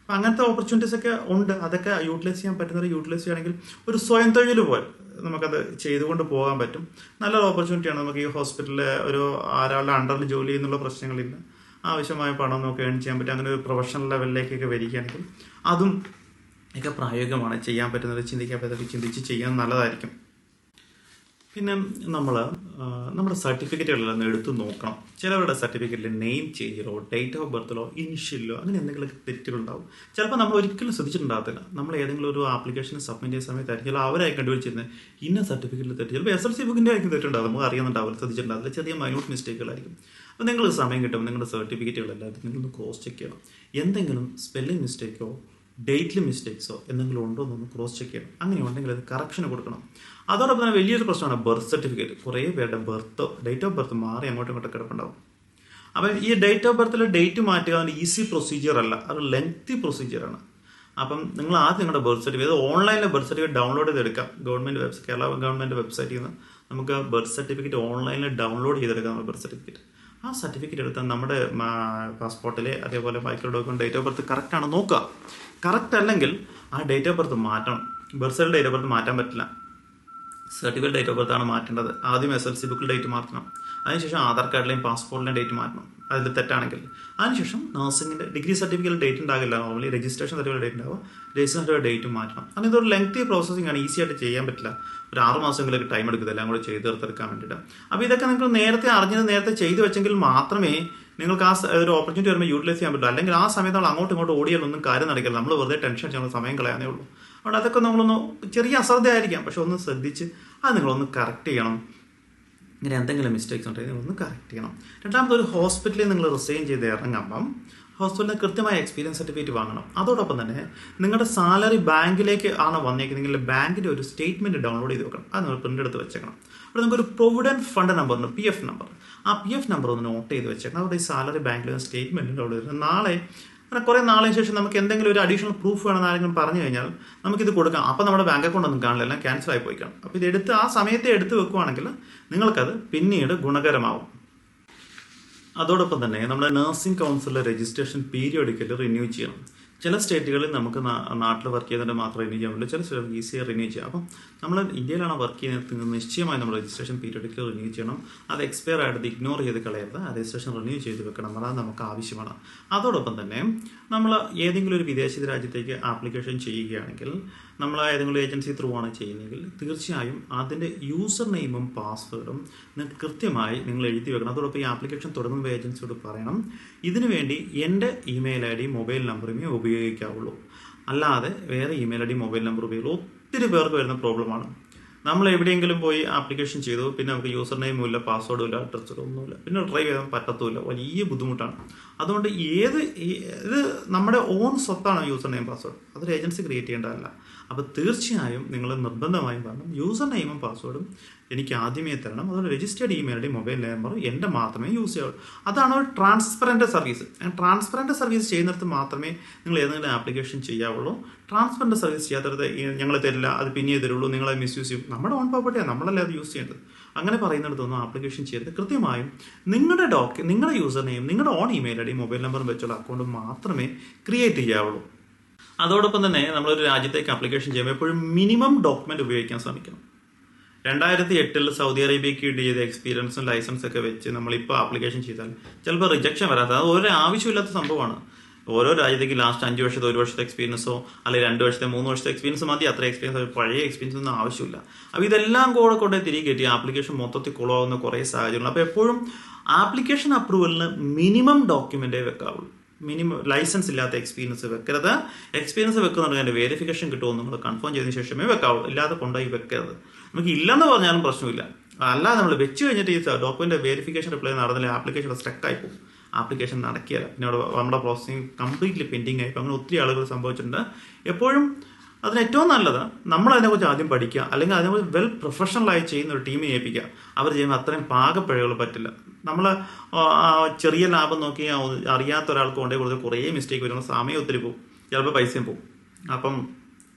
അപ്പം അങ്ങനത്തെ ഓപ്പർച്യൂണിറ്റീസ് ഒക്കെ ഉണ്ട്. അതൊക്കെ യൂട്ടിലൈസ് ചെയ്യാൻ പറ്റുന്നവർ യൂട്ടിലൈസ് ചെയ്യുകയാണെങ്കിൽ ഒരു സ്വയം തൊഴിൽ പോലെ നമുക്കത് ചെയ്തുകൊണ്ട് പോകാൻ പറ്റും. നല്ലൊരു ഓപ്പർച്യൂണിറ്റിയാണ് നമുക്ക് ഈ ഹോസ്പിറ്റലിലെ ഒരു ആരാളുടെ അണ്ടറിൽ ജോലി ചെയ്യുന്നുള്ള പ്രശ്നങ്ങളില്ല. ആവശ്യമായ പണം നമുക്ക് ഏൺ ചെയ്യാൻ പറ്റും. അങ്ങനെ ഒരു പ്രൊഫഷണൽ ലെവലിലേക്കൊക്കെ വരികയാണെങ്കിൽ അതും ഒക്കെ പ്രായോഗികമാണ്. ചെയ്യാൻ പറ്റുന്നത് ചിന്തിക്കാൻ പറ്റുന്നത് ചിന്തിച്ച് ചെയ്യാൻ നല്ലതായിരിക്കും. പിന്നെ നമ്മൾ നമ്മുടെ സർട്ടിഫിക്കറ്റുകളെല്ലാം എടുത്തു നോക്കണം. ചിലവരുടെ സർട്ടിഫിക്കറ്റിൽ നെയിം ചേഞ്ചിലോ ഡേറ്റ് ഓഫ് ബർത്തിലോ ഇനിഷ്യലിലോ അങ്ങനെ എന്തെങ്കിലും തെറ്റുകളുണ്ടാവും. ചിലപ്പോൾ നമ്മൾ ഒരിക്കലും ശ്രദ്ധിച്ചിട്ടുണ്ടാകത്തില്ല. നമ്മൾ ഏതെങ്കിലും ഒരു ആപ്ലിക്കേഷൻ സബ്മിറ്റ് ചെയ്യുന്ന സമയത്തായിരിക്കും അവരായി കണ്ടുപിടിച്ചിരുന്നത് ഇന്ന സർട്ടിഫിക്കറ്റിൽ തെറ്റ്. ചിലപ്പോൾ എസ് എൽ സി ബുക്കിന്റെ ആയിരിക്കും തെറ്റുണ്ടാവും നമുക്ക് അറിയുന്നുണ്ടാവില്ല. ശ്രദ്ധിച്ചിട്ടുണ്ടാവില്ല. ചെറിയ മൈന്യൂട്ട് മിസ്റ്റേക്കുകളായിരിക്കും അപ്പോൾ നിങ്ങൾ സമയം കിട്ടുമ്പോൾ നിങ്ങളുടെ സർട്ടിഫിക്കറ്റുകളെല്ലാം നിങ്ങളൊന്ന് ക്രോസ് ചെക്ക് ചെയ്യണം. എന്തെങ്കിലും സ്പെല്ലിംഗ് മിസ്റ്റേക്കോ ഡേറ്റിൽ മിസ്റ്റേക്സോ എന്തെങ്കിലും ഉണ്ടോ എന്നൊന്ന് ക്രോസ് ചെക്ക് ചെയ്യണം. അങ്ങനെ ഉണ്ടെങ്കിൽ അത് കറക്ഷന് കൊടുക്കണം. അതോടൊപ്പം തന്നെ വലിയൊരു പ്രശ്നമാണ് ബർത്ത് സർട്ടിഫിക്കറ്റ് കുറേ പേരുടെ ബർത്തോ ഡേറ്റ് ഓഫ് ബർത്ത് മാറി അങ്ങോട്ടും ഇങ്ങോട്ടും കിടപ്പുണ്ടാവും. അപ്പം ഈ ഡേറ്റ് ഓഫ് ബർത്തിലെ ഡേറ്റ് മാറ്റുക അതിന്റെ ഈസി പ്രൊസീജിയർ അല്ല. അത് ലെങ്തി പ്രൊസീജിയറാണ് അപ്പം നിങ്ങൾ ആദ്യം നിങ്ങളുടെ ബർത്ത് സർട്ടിഫിക്കറ്റ് ഓൺലൈനിൽ ബർത്ത് സർട്ടിഫിക്കറ്റ് ഡൗൺലോഡ് ചെയ്തെടുക്കാം ഗവൺമെന്റ് വെബ്സൈറ്റ് കേരള ഗവൺമെന്റ് വെബ്സൈറ്റിൽ നിന്ന് നമുക്ക് ബർത്ത് സർട്ടിഫിക്കറ്റ് ഓൺലൈനിൽ ഡൗൺലോഡ് ചെയ്തെടുക്കാം നമ്മുടെ ബർത്ത് സർട്ടിഫിക്കറ്റ് ആ സർട്ടിഫിക്കറ്റ് എടുത്താൽ നമ്മുടെ പാസ്പോർട്ടിലെ അതേപോലെ ബാക്കിയുള്ള ഡോക്യുമെന്റ് ഡേറ്റ് ഓഫ് ബർത്ത് കറക്റ്റാണ് നോക്കുക. കറക്റ്റ് അല്ലെങ്കിൽ ആ ഡേറ്റ് ഓഫ് ബർത്ത് മാറ്റണം ബർത്ത് ഡേറ്റ് ഓഫ് ബർത്ത് മാറ്റാൻ പറ്റില്ല. സർട്ടിഫിക്കറ്റ് ഡേറ്റ് ഓഫ് ബർത്ത് ആണ് മാറ്റേണ്ടത്. ആദ്യം എസ് എൽ സി ബുക്കിൽ ഡേറ്റ് മാറ്റണം. അതിനുശേഷം ആധാർ കാർഡിലെയും പാസ്പോർട്ടിലെയും ഡേറ്റ് മാറ്റണം. അതിൽ തെറ്റാണെങ്കിൽ. അതിനുശേഷം നഴ്സിംഗിന്റെ ഡിഗ്രി സർട്ടിഫിക്കറ്റ് ഡേറ്റ് ഉണ്ടാകില്ല. നോർമലി രജിസ്ട്രേഷൻ സർട്ടിഫിക്കറ്റ് ഡേറ്റ് ഉണ്ടാവും. രജിസ്ട്രേഷൻ സർട്ടിഫിക്കറ്റ് ഡേറ്റ് മാറ്റണം. അങ്ങനെ ഇതൊരു ലെങ്തി പ്രോസസ്സിംഗ് ആണ്. ഈസി ആയിട്ട് ചെയ്യാൻ പറ്റില്ല. ഒരു ആറ് മാസമെങ്കിലും ടൈം എടുക്കും എല്ലാം കൂടെ ചെയ്ത് തീർത്തെടുക്കാൻ വേണ്ടിയിട്ട്. അപ്പോൾ ഇതൊക്കെ നിങ്ങൾക്ക് നേരത്തെ അറിഞ്ഞത് നേരത്തെ ചെയ്തു വെച്ചെങ്കിൽ മാത്രമേ നിങ്ങൾക്ക് ആ ഒരു ഓപ്പർച്യൂണിറ്റി വരുമ്പോൾ യൂട്ടിലൈസ് ചെയ്യാൻ പറ്റും. അല്ലെങ്കിൽ ആ സമയത്ത് നമ്മൾ അങ്ങോട്ടും ഇങ്ങോട്ടും ഓടിയാലൊന്നും കാര്യം നടക്കില്ല. നമ്മൾ വെറുതെ ടെൻഷൻ ചെയ്യണം സമയം കളയാനേ ഉള്ളൂ. അതുകൊണ്ട് അതൊക്കെ നമ്മളൊന്ന് ചെറിയ അശ്രദ്ധയായിരിക്കാം. പക്ഷെ ഒന്ന് ശ്രദ്ധിച്ച് അത് നിങ്ങളൊന്ന് കറക്റ്റ് ചെയ്യണം. ഇങ്ങനെ എന്തെങ്കിലും മിസ്റ്റേക്സ് ഉണ്ടെങ്കിൽ ഒന്ന് കറക്റ്റ് ചെയ്യണം. രണ്ടാമത് ഒരു ഹോസ്പിറ്റലിൽ നിങ്ങൾ റിസൈൻ ചെയ്ത് ഇറങ്ങുമ്പം ഹോസ്പിറ്റലിന് കൃത്യമായ എക്സ്പീരിയൻസ് സർട്ടിഫിക്കറ്റ് വാങ്ങണം. അതോടൊപ്പം തന്നെ നിങ്ങളുടെ സാലറി ബാങ്കിലേക്ക് ആണ് വന്നേക്കുന്നതെങ്കിൽ ബാങ്കിന്റെ ഒരു സ്റ്റേറ്റ്മെന്റ് ഡൗൺലോഡ് ചെയ്ത് വെക്കണം. അത് നിങ്ങൾ പ്രിന്റ് എടുത്ത് വെച്ചേക്കണം. നിങ്ങൾക്ക് ഒരു പ്രൊവിഡന്റ് ഫണ്ട് നമ്പർ ഉണ്ട്. പി എഫ് നമ്പർ ആ പി എഫ് നമ്പർ ഒന്ന് നോട്ട് ചെയ്ത് വെച്ചേക്കണം അവിടെ ഈ സാലറി ബാങ്കിൽ സ്റ്റേറ്റ്മെന്റ് അവിടെ വരുന്നത് നാളെ അങ്ങനെ കുറേ നാളിന് ശേഷം നമുക്ക് എന്തെങ്കിലും ഒരു അഡീഷണൽ പ്രൂഫ് വേണമെന്ന് ആരെങ്കിലും പറഞ്ഞു കഴിഞ്ഞാൽ നമുക്കിത് കൊടുക്കാം. അപ്പോൾ നമ്മുടെ ബാങ്ക് അക്കൗണ്ട് ഒന്നും കാണില്ല. എല്ലാം ക്യാൻസൽ ആയി പോയി കാണും അപ്പോൾ ഇത് എടുത്ത് ആ സമയത്തെ എടുത്ത് വെക്കുവാണെങ്കിൽ നിങ്ങൾക്കത് പിന്നീട് ഗുണകരമാവും. അതോടൊപ്പം തന്നെ നമ്മുടെ നഴ്സിംഗ് കൗൺസിലിലെ രജിസ്ട്രേഷൻ പീരിയോഡിക്കലി റിന്യൂ ചെയ്യണം. ചില സ്റ്റേറ്റുകളിൽ നമുക്ക് നാട്ടിൽ വർക്ക് ചെയ്യുന്നതിന് മാത്രം റിന്യൂ ചെയ്യാൻ പറ്റില്ല. ചില സ്റ്റേറ്റ് ഈസിയായി റിന്യൂ ചെയ്യാം. അപ്പം നമ്മൾ ഇന്ത്യയിലാണ് വർക്ക് ചെയ്യുന്നത്. നിശ്ചയമായി നമ്മൾ രജിസ്ട്രേഷൻ പീരിയോഡിക്കൽ റിന്യൂ ചെയ്യണം. അത് എക്സ്പയർ ആയിട്ട് ഇഗ്നോർ ചെയ്ത് കളയരുത്. ആ രജിസ്ട്രേഷൻ റിന്യൂ ചെയ്ത് വെക്കണം. അതാണ് നമുക്ക് ആവശ്യമാണ്. അതോടൊപ്പം തന്നെ നമ്മൾ ഏതെങ്കിലും ഒരു വിദേശ രാജ്യത്തേക്ക് ആപ്ലിക്കേഷൻ ചെയ്യുകയാണെങ്കിൽ നമ്മൾ ഏതെങ്കിലും ഏജൻസി ത്രൂ ആണ് ചെയ്യുന്നതെങ്കിൽ തീർച്ചയായും അതിന്റെ യൂസർ നെയിമും പാസ്വേഡും കൃത്യമായി നിങ്ങൾ എഴുതി വെക്കണം. അതോടൊപ്പം ഈ ആപ്ലിക്കേഷൻ തുടങ്ങുമ്പോൾ ഏജൻസിയോട് പറയണം. ഇതിനുവേണ്ടി എന്റെ ഇമെയിൽ ഐ ഡി മൊബൈൽ നമ്പറുമേ ഉപയോഗിക്കാവുള്ളൂ. അല്ലാതെ വേറെ email I D mobile number ഉപയോഗിക്കുക ഒത്തിരി പേർക്ക് വരുന്ന പ്രോബ്ലമാണ് നമ്മൾ എവിടെയെങ്കിലും പോയി ആപ്ലിക്കേഷൻ ചെയ്തു പിന്നെ നമുക്ക് യൂസർ നെയിമും ഇല്ല പാസ്വേഡും ഇല്ല അഡ്രസ്സും ഒന്നുമില്ല. പിന്നെ ട്രൈ ചെയ്യാൻ പറ്റത്തുമില്ല. വലിയ ബുദ്ധിമുട്ടാണ്. അതുകൊണ്ട് ഏത് ഇത് നമ്മുടെ ഓൺ സ്വത്താണ് യൂസർ നെയിം പാസ്വേഡ് അതൊരു ഏജൻസി ക്രിയേറ്റ് ചെയ്യേണ്ടതല്ല. അപ്പോൾ തീർച്ചയായും നിങ്ങൾ നിർബന്ധമായും പറഞ്ഞു യൂസർ നെയിമും പാസ്വേഡും എനിക്ക് ആദ്യമേ തരണം. അതുകൊണ്ട് രജിസ്റ്റേർഡ് ഇമെയിലുടെയും മൊബൈൽ നമ്പർ എന്റെ മാത്രമേ യൂസ് ചെയ്യാവൂ അതാണ് ഒരു ട്രാൻസ്പെറന്റ് സർവീസ് ട്രാൻസ്പെറന്റ് സർവീസ് ചെയ്യുന്നിടത്ത് മാത്രമേ നിങ്ങൾ ഏതെങ്കിലും ആപ്ലിക്കേഷൻ ചെയ്യാവുള്ളൂ. ട്രാൻസ്പെറന്റ് സർവീസ് ചെയ്യാത്തടത്ത് ഞങ്ങൾ തരില്ല അത് പിന്നെ തരുള്ളൂ നിങ്ങളെ മിസ്യൂസ് ചെയ്യും. നമ്മുടെ ഓൺ പ്രോപ്പർട്ടിയാണ് നമ്മളല്ലേ അത് യൂസ് ചെയ്യേണ്ടത്. അങ്ങനെ പറയുന്നിടത്തൊന്നും ആപ്ലിക്കേഷൻ ചെയ്യരുത്. കൃത്യമായും നിങ്ങളുടെ ഡോക്യു നിങ്ങളുടെ യൂസർ നെയിം നിങ്ങളുടെ own email I D mobile നമ്പറും വെച്ചുള്ള അക്കൗണ്ട് മാത്രമേ ക്രിയേറ്റ് ചെയ്യാവുള്ളൂ. അതോടൊപ്പം തന്നെ നമ്മളൊരു രാജ്യത്തേക്ക് ആപ്ലിക്കേഷൻ ചെയ്യുമ്പോൾ എപ്പോഴും മിനിമം ഡോക്യുമെന്റ് ഉപയോഗിക്കാൻ ശ്രമിക്കണം. രണ്ടായിരത്തി എട്ടിൽ സൗദി അറേബ്യയ്ക്ക് വേണ്ടി ചെയ്ത എക്സ്പീരിയൻസും ലൈസൻസ് ഒക്കെ വെച്ച് നമ്മളിപ്പോൾ ആപ്ലിക്കേഷൻ ചെയ്താൽ ചിലപ്പോൾ റിജക്ഷൻ വരാത്ത അത് ഒരു ആവശ്യമില്ലാത്ത സംഭവമാണ്. ഓരോ രാജ്യത്തേക്ക് ലാസ്റ്റ് അഞ്ച് വർഷത്തെ ഒരു വർഷത്തെ എക്സ്പീരിയൻസോ അല്ലെങ്കിൽ രണ്ട് വർഷത്തെ മൂന്ന് വർഷത്തെ എക്സ്പീരിയൻസ് മതി. അത്ര എക്സ്പീരിയൻസ് പഴയ എക്സ്പീരിയൻസ് ഒന്നും ആവശ്യമില്ല. അപ്പോൾ ഇതെല്ലാം കൂടെ കൊണ്ടേ തിരികെ കയറ്റി ആപ്ലിക്കേഷൻ മൊത്തത്തിൽ കുളമാകുന്ന കുറേ സാഹചര്യങ്ങൾ. അപ്പോൾ എപ്പോഴും ആപ്ലിക്കേഷൻ അപ്രൂവലിന് മിനിമം ഡോക്യുമെന്റേ വെക്കാവുള്ളൂ. മിനിമം ലൈസൻസ് ഇല്ലാത്ത എക്സ്പീരിയൻസ് വെക്കരുത്. എക്സ്പീരിയൻസ് വെക്കുന്നുണ്ടെങ്കിൽ അതിന്റെ വെരിഫിക്കേഷൻ കിട്ടുമെന്ന് നിങ്ങൾ കൺഫേം ചെയ്തതിന് ശേഷമേ വെക്കാവുള്ളൂ. ഇല്ലാതെ കൊണ്ടുപോയി വെക്കരുത്. നമുക്ക് ഇല്ലെന്ന് പറഞ്ഞാലും പ്രശ്നമില്ല. അല്ലാതെ നമ്മൾ വെച്ച് കഴിഞ്ഞിട്ട് ഈ ഡോക്യുമെന്റ് വെരിഫിക്കേഷൻ റിപ്ലൈ നടന്നില്ല ആപ്ലിക്കേഷൻ സ്ട്രക്കായി പോകും. ആപ്ലിക്കേഷൻ നടക്കിയത് പിന്നെ അവിടെ നമ്മുടെ പ്രോസസ്സിങ് കംപ്ലീറ്റ്ലി പെൻഡിങ് ആയി. അങ്ങനെ ഒത്തിരി ആളുകൾ സംഭവിച്ചിട്ടുണ്ട്. എപ്പോഴും അതിന് ഏറ്റവും നല്ലത് നമ്മൾ അതിനെക്കുറിച്ച് ആദ്യം പഠിക്കുക. അല്ലെങ്കിൽ അതിനെക്കുറിച്ച് വെൽ പ്രൊഫഷണലായി ചെയ്യുന്ന ഒരു ടീമിനെ ഏൽപ്പിക്കുക. അവർ ചെയ്യുമ്പോൾ അത്രയും പാകപ്പിഴകൾ പറ്റില്ല. നമ്മൾ ചെറിയ ലാഭം നോക്കി അറിയാത്ത ഒരാൾക്ക് കൊണ്ടേ കൊടുത്ത് കുറേ മിസ്റ്റേക്ക് വരുമ്പോൾ സമയം ഒത്തിരി പോകും. ചിലപ്പോൾ പൈസയും പോകും. അപ്പം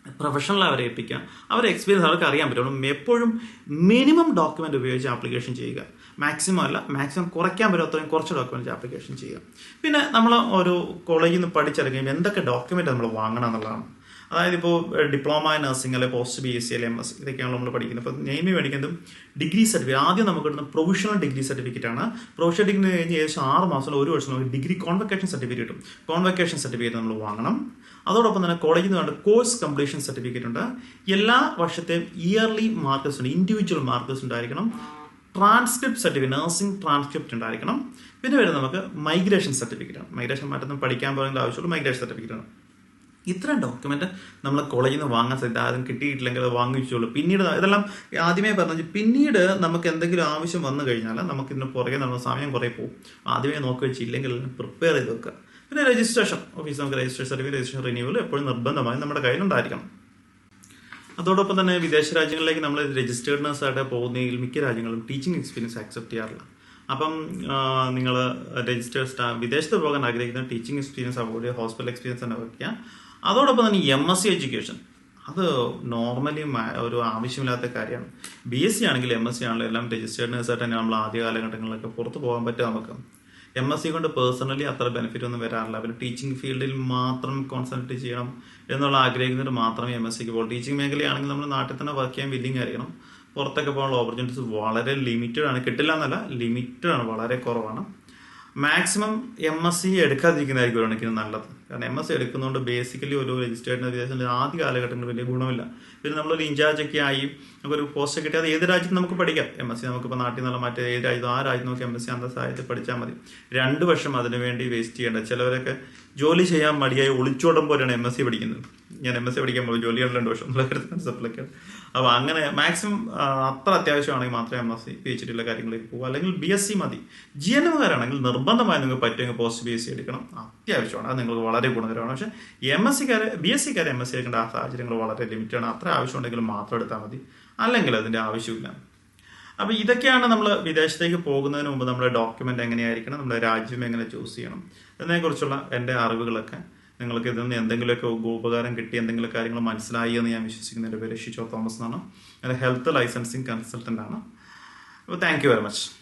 പ്രൊഫഷണൽ അവരെ ഏൽപ്പിക്കാം അവരെ എക്സ്പീരിയൻസ് അവർക്ക് അറിയാൻ പറ്റും. എപ്പോഴും മിനിമം ഡോക്യുമെന്റ് ഉപയോഗിച്ച് ആപ്ലിക്കേഷൻ ചെയ്യുക. മാക്സിമം അല്ല മാക്സിമം കുറയ്ക്കാൻ പറ്റും കുറച്ച് ഡോക്യുമെന്റ് ആപ്ലിക്കേഷൻ ചെയ്യുക. പിന്നെ നമ്മൾ ഒരു കോളേജിൽ നിന്ന് പഠിച്ചിറങ്ങുമ്പോൾ എന്തൊക്കെ ഡോക്യുമെന്റ് നമ്മൾ വാങ്ങണം എന്നുള്ളതാണ്. അതായത് ഇപ്പോൾ ഡിപ്ലോമ നഴ്സിംഗ് അല്ലെങ്കിൽ പോസ്റ്റ് ബി എസ് സി അല്ലെ എം എസ് ഇതൊക്കെയാണ് നമ്മൾ പഠിക്കുന്നത്. അപ്പോൾ നെയ്മി മേടിക്കുന്നതും ഡിഗ്രി സർട്ടിഫിക്കറ്റ് ആദ്യം നമുക്ക് കിട്ടുന്ന പ്രൊവിഷണൽ ഡിഗ്രി സർട്ടിഫിക്കറ്റ് ആണ്. പ്രൊഫഷണൽ ഡിഗ്രി കഴിഞ്ഞ് ഏകദേശം ആറ് മാസം ഒരു വർഷം നമുക്ക് ഡിഗ്രി കോൺവെക്കേഷൻ സർട്ടിഫിക്കറ്റ് കിട്ടും. കോൺവെക്കേഷൻ സർട്ടിഫിക്കറ്റ് നമ്മൾ വാങ്ങണം. അതോടൊപ്പം തന്നെ കോളേജിൽ നിന്ന് വേണ്ട കോഴ്സ് കംപ്ലീഷൻ സർട്ടിഫിക്കറ്റ് ഉണ്ട്. എല്ലാ വർഷത്തെയും ഇയർലി മാർക്കസ് ഉണ്ട്. ഇൻഡിവിജ്വൽ മാർക്കസ് ഉണ്ടായിരിക്കണം. ട്രാൻസ്ക്രിപ്റ്റ് സർട്ടിഫിക്കറ്റ് നഴ്സിംഗ് ട്രാൻസ്ക്രിപ്റ്റ് ഉണ്ടായിരിക്കണം. പിന്നെ വരുന്നത് നമുക്ക് മൈഗ്രേഷൻ സർട്ടിഫിക്കറ്റ് ആണ്. മൈഗ്രേഷൻ മാറ്റൊന്നും പഠിക്കാൻ പോകേണ്ട ആവശ്യമുള്ള മൈഗ്രേഷൻ സർട്ടിഫിക്കറ്റ് ആണ്. ഇത്രയും ഡോക്യുമെന്റ് നമ്മൾ കോളേജിൽ നിന്ന് വാങ്ങാൻ സാധ്യത ആദ്യം കിട്ടിയിട്ടില്ലെങ്കിൽ അത് വാങ്ങിച്ചോളൂ പിന്നീട് ഇതെല്ലാം ആദ്യമേ പറഞ്ഞു പിന്നീട് നമുക്ക് എന്തെങ്കിലും ആവശ്യം വന്നു കഴിഞ്ഞാൽ നമുക്ക് ഇതിന് പുറകെ നമ്മൾ സമയം കുറേ പോകും. ആദ്യമേ നോക്കി വെച്ചില്ലെങ്കിൽ പ്രിപ്പയർ ചെയ്ത് വെക്കുക. പിന്നെ രജിസ്ട്രേഷൻ ഓഫീസ് നമുക്ക് രജിസ്ട്രേഷൻ സർവീസ് രജിസ്ട്രേഷൻ റിന്യൂവൽ എപ്പോഴും നിർബന്ധമായി നമ്മുടെ കയ്യിലുണ്ടായിരിക്കണം. അതോടൊപ്പം തന്നെ വിദേശ രാജ്യങ്ങളിലേക്ക് നമ്മൾ രജിസ്റ്റേർഡ് നഴ്സായിട്ട് പോകുന്നതിൽ മിക്ക രാജ്യങ്ങളും ടീച്ചിങ് എക്സ്പീരിയൻസ് ആക്സെപ്റ്റ് ചെയ്യാറില്ല. അപ്പം നിങ്ങൾ രജിസ്റ്റേഡ് സ്റ്റാ വിദേശത്ത് പോകാൻ ആഗ്രഹിക്കുന്ന teaching experience avoid hospital experience തന്നെ വയ്ക്കുക അതോടൊപ്പം തന്നെ എം എസ് സി എഡ്യൂക്കേഷൻ അത് നോർമലി ഒരു ആവശ്യമില്ലാത്ത കാര്യമാണ്. ബി എസ് സി ആണെങ്കിലും എം എസ് സി ആണെങ്കിലും എല്ലാം രജിസ്റ്റേർഡ് നേഴ്സായിട്ട് തന്നെ നമ്മൾ ആദ്യ കാലഘട്ടങ്ങളിലൊക്കെ പുറത്ത് പോകാൻ പറ്റും നമുക്ക്. എം എസ് സി കൊണ്ട് പേഴ്സണലി അത്ര ബെനിഫിറ്റ് ഒന്നും വരാറില്ല. പിന്നെ ടീച്ചിങ് ഫീൽഡിൽ മാത്രം കോൺസെൻട്രേറ്റ് ചെയ്യണം എന്നുള്ള ആഗ്രഹിക്കുന്നവർ മാത്രമേ എം എസ് സിക്ക് പോകുള്ളൂ ടീച്ചിങ് മേഖലയാണെങ്കിൽ നമ്മൾ നാട്ടിൽ തന്നെ വർക്ക് ചെയ്യാൻ വില്ലിങ് ആയിരിക്കണം. പുറത്തൊക്കെ പോകാനുള്ള ഓപ്പർച്യൂണിറ്റീസ് വളരെ ലിമിറ്റഡ് ആണ്. കിട്ടില്ല എന്നല്ല ലിമിറ്റഡ് ആണ്. വളരെ കുറവാണ്. മാക്സിമം എം എസ് സി എടുക്കാതിരിക്കുന്നതായിരിക്കും ഒരു കണക്കിന് നല്ലത്. കാരണം എം എസ് സി എടുക്കുന്നതുകൊണ്ട് ബേസിക്കലി ഒരു രജിസ്റ്റേർഡ് വിദേശത്തിൽ ആദ്യ കാലഘട്ടങ്ങളിൽ വലിയ ഗുണമില്ല. പിന്നെ നമ്മളൊരു ഇൻചാർജ് ഒക്കെ ആയി നമുക്കൊരു പോസ്റ്റ് കിട്ടിയാൽ ഏത് രാജ്യത്ത് നമുക്ക് പഠിക്കാം. എം എസ് സി നമുക്കിപ്പോൾ നാട്ടിൽ നിന്നുള്ള മറ്റേ ഏത് രാജ്യത്ത് ആ രാജ്യത്ത് നമുക്ക് എം എസ് സി അന്ന സാഹചര്യത്തിൽ പഠിച്ചാൽ മതി. രണ്ട് വർഷം അതിനു വേണ്ടി വേസ്റ്റ് ചെയ്യേണ്ട. ചിലവരൊക്കെ ജോലി ചെയ്യാൻ മടിയായി ഒളിച്ചോടം പോലെയാണ് എം എസ് സി പഠിക്കുന്നത്. ഞാൻ എം എസ് സി പഠിക്കാൻ പോകും ജോലി രണ്ട് വർഷം കൺസെപ്റ്റിലൊക്കെ അപ്പോൾ അങ്ങനെ മാക്സിമം അത്ര അത്യാവശ്യമാണെങ്കിൽ മാത്രമേ M S C P H ഡിയുള്ള കാര്യങ്ങളിലേക്ക് പോകും. അല്ലെങ്കിൽ ബി എസ് സി മതി. ജി എൻ എമ്മുകാരാണെങ്കിൽ നിർബന്ധമായി നിങ്ങൾക്ക് പറ്റുമെങ്കിൽ പോസ്റ്റ് ബി എസ് സി എടുക്കണം. അത്യാവശ്യമാണ്. അത് നിങ്ങൾക്ക് വളരെ ഗുണകരമാണ്. പക്ഷേ എം എസ് സിക്കാരെ ബി എസ് സിക്കാരെ എം എസ് സി എടുക്കേണ്ട ആ സാഹചര്യങ്ങൾ വളരെ ലിമിറ്റാണ് അത്ര ആവശ്യമുണ്ടെങ്കിൽ മാത്രം എടുത്താൽ മതി. അല്ലെങ്കിൽ അതിന്റെ ആവശ്യമില്ല. അപ്പോൾ ഇതൊക്കെയാണ് നമ്മൾ വിദേശത്തേക്ക് പോകുന്നതിന് മുമ്പ് നമ്മുടെ ഡോക്യുമെന്റ് എങ്ങനെയായിരിക്കണം? നമ്മുടെ രാജ്യം എങ്ങനെ ചൂസ് ചെയ്യണം? എന്നതിനെക്കുറിച്ചുള്ള എന്റെ അറിവുകളൊക്കെ നിങ്ങൾക്ക് ഇതിൽ നിന്ന് എന്തെങ്കിലുമൊക്കെ ഉപകാരം കിട്ടി എന്തെങ്കിലും കാര്യങ്ങൾ മനസ്സിലായി എന്ന് ഞാൻ വിശ്വസിക്കുന്ന എന്റെ പേര് ഷിജോ തോമസ് എന്നാണ്. എന്റെ ഹെൽത്ത് ലൈസൻസിങ് കൺസൾട്ടന്റ് ആണ് അപ്പോൾ താങ്ക് യു വെരി മച്ച്.